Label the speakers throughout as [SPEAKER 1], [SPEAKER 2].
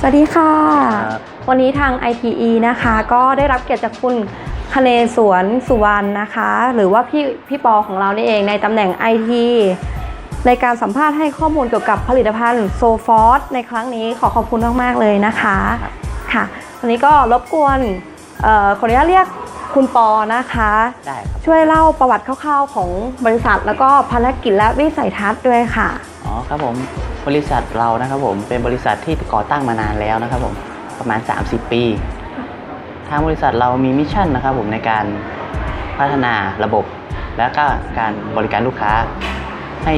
[SPEAKER 1] สวัสดีค่ะ
[SPEAKER 2] ครับ
[SPEAKER 1] วันนี้ทาง ITE นะคะ ก็ได้รับเกียรติจากคุณคเนสวนสุวรรณนะคะ หรือว่าพี่พี่ปอของเรานี่เองในตำแหน่ง IT ในการสัมภาษณ์ให้ข้อมูลเกี่ยวกับผลิตภัณฑ์โซฟอสในครั้งนี้ขอขอบคุณมาก ๆ เลยนะคะ
[SPEAKER 2] ครับ
[SPEAKER 1] ค่ะวันนี้ก็รบกวนเอ่อขออนุญาตเรียก คุณปอนะคะ
[SPEAKER 2] ได้ครับ
[SPEAKER 1] ช่วยเล่าประวัติคร่าวๆของบริษัท แล้วก็ภารกิจและวิสัยทัศน์ด้วยค่ะ
[SPEAKER 2] อ๋อครับผมบริษัทเรานะครับผมเป็นบริษัทที่ก่อตั้งมานานแล้วนะครับผมประมาณ 30 ปี ทางบริษัทเรามีมิชชั่นนะครับผมในการพัฒนาระบบ และก็การบริการลูกค้าให้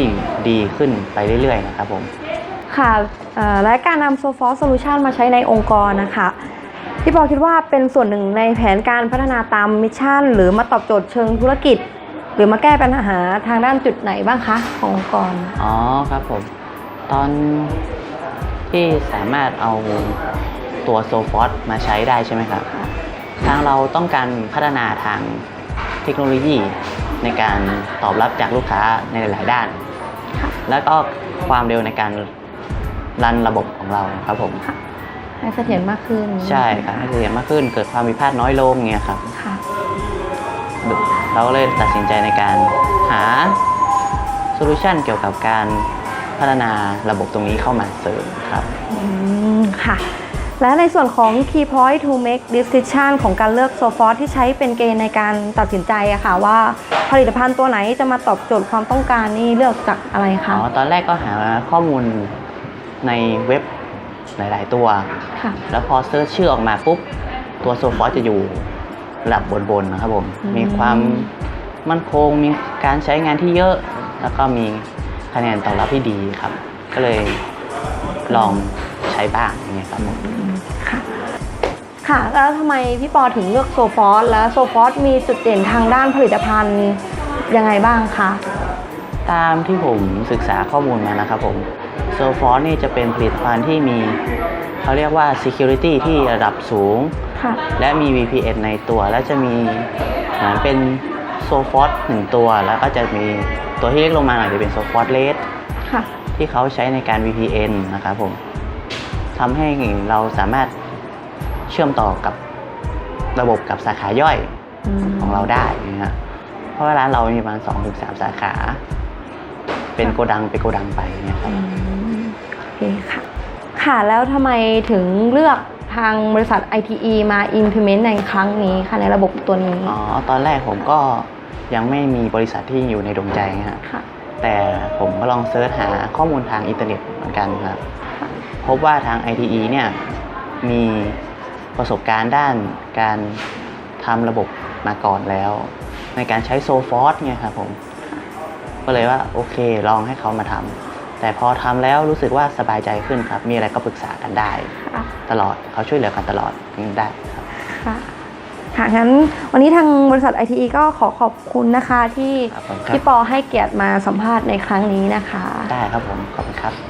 [SPEAKER 2] ดีขึ้นไปเรื่อยๆนะครับผม
[SPEAKER 1] ค่ะเอ่อและการนำโซฟอ Solution มาใช้ในองค์กรนะคะ พี่ปอคิดว่าเป็นส่วนหนึ่งในแผนการพัฒนาตามมิชชั่น หรือมาตอบโจทย์เชิงธุรกิจ หรือมาแก้ปัญหาทางด้านจุดไหนบ้างคะขององค์กร
[SPEAKER 2] อ๋อครับผม ตอนที่สามารถเอาตัวโซฟอสมาใช้ได้ใช่ไหมครับ ทางเราต้องการพัฒนาทางเทคโนโลยีในการตอบรับจากลูกค้าในหลาย ๆ ด้าน
[SPEAKER 1] ค่ะ
[SPEAKER 2] แล้วก็ความเร็วในการรันระบบของเราครับผม
[SPEAKER 1] ให้เสถียรมากขึ้น
[SPEAKER 2] ใช่ครับให้เสถียรมากขึ้น เกิดความผิดพลาดน้อยลงเงี้ยครับ
[SPEAKER 1] ค่ะ
[SPEAKER 2] เราก็เลยตัดสินใจในการหาโซลูชันเกี่ยวกับการพัฒนาระบบตรงนี้เข้ามาเสริมครับ
[SPEAKER 1] อืมค่ะ และในส่วนของ Key Point to make decision ของการเลือกโซฟอสที่ใช้เป็นเกณฑ์ในการตัดสินใจอะค่ะว่าผลิตภัณฑ์ตัวไหนจะมาตอบโจทย์ความต้องการนี่เลือกจากอะไร
[SPEAKER 2] อ๋
[SPEAKER 1] คะ
[SPEAKER 2] อตอนแรกก็หาข้อมูลในเว็บ หลาย ๆ ตัว
[SPEAKER 1] ค่ะ
[SPEAKER 2] แล้วพอเซิร์ชชื่อออกมาปุ๊บ ตัวโซฟอสจะอยู่ระดับบน ๆ นะครับผม
[SPEAKER 1] อืม
[SPEAKER 2] มีความมั่นคง มีการใช้งานที่เยอะ แล้วก็มีคะแนนตอบรับที่ดีครับ ก็เลยลองใช้บ้างอย่างเงี้ยครับผม
[SPEAKER 1] ค่ะ ค่ะ แล้วทำไมพี่ปอถึงเลือกโซฟอส แล้วโซฟอสมีจุดเด่นทางด้านผลิตภัณฑ์ยังไงบ้างคะ
[SPEAKER 2] ตามที่ผมศึกษาข้อมูลมานะครับผมโซฟอสนี่จะเป็นผลิตภัณฑ์ที่มีเขาเรียกว่า Security ที่ระดับสูง
[SPEAKER 1] ค่ะ
[SPEAKER 2] และมี VPN ในตัวและจะมีเหมือนเป็นโซฟอสหนึ่งตัว แล้วก็จะมีตัวที่เล็กลงมาหน่อยจะเป็นโซฟอสเลส
[SPEAKER 1] ค่ะ
[SPEAKER 2] ที่เขาใช้ในการ VPN นะครับผมทำให้เราสามารถเชื่อมต่อกับระบบกับสาขาย่อย
[SPEAKER 1] อืม
[SPEAKER 2] ของเราได้นะฮะเพราะว่าร้านเรามีประมาณ2-3ถึงสาขา เป็นโกดังเป็นโกดังไปเนี่ยครับ
[SPEAKER 1] อืมโอเคค่ะ ค่ะแล้วทำไมถึงเลือกทางบริษัท ITE มา implement ในครั้งนี้ค่ะในระบบตัวนี้
[SPEAKER 2] อ๋อ ตอนแรกผมก็ยังไม่มีบริษัทที่อยู่ในดวงใจนะฮะ
[SPEAKER 1] ค่ะ
[SPEAKER 2] แต่ผมก็ลองเซิร์ชหาข้อมูลทางอินเทอร์เน็ตเหมือนกันครับ พบว่าทาง ITE เนี่ยมีประสบการณ์ด้านการทำระบบมาก่อนแล้ว ในการใช้โซฟอสเนี่ยครับผม ก็เลยว่าโอเค ลองให้เขามาทำแต่พอทำแล้วรู้สึกว่าสบายใจขึ้นครับ มีอะไรก็ปรึกษากันได้
[SPEAKER 1] ค่ะ
[SPEAKER 2] ตลอดเขาช่วยเหลือกันตลอดได้ครับ
[SPEAKER 1] ค่ะค่ะงั้นวันนี้ทางบริษัท ITE ก็ขอขอบคุณนะคะที่
[SPEAKER 2] ครับผมครับ
[SPEAKER 1] พี่ปอให้เกียรติมาสัมภาษณ์ในครั้งนี้นะคะ
[SPEAKER 2] ได้ครับผมขอบคุณครับ
[SPEAKER 1] ค่ะ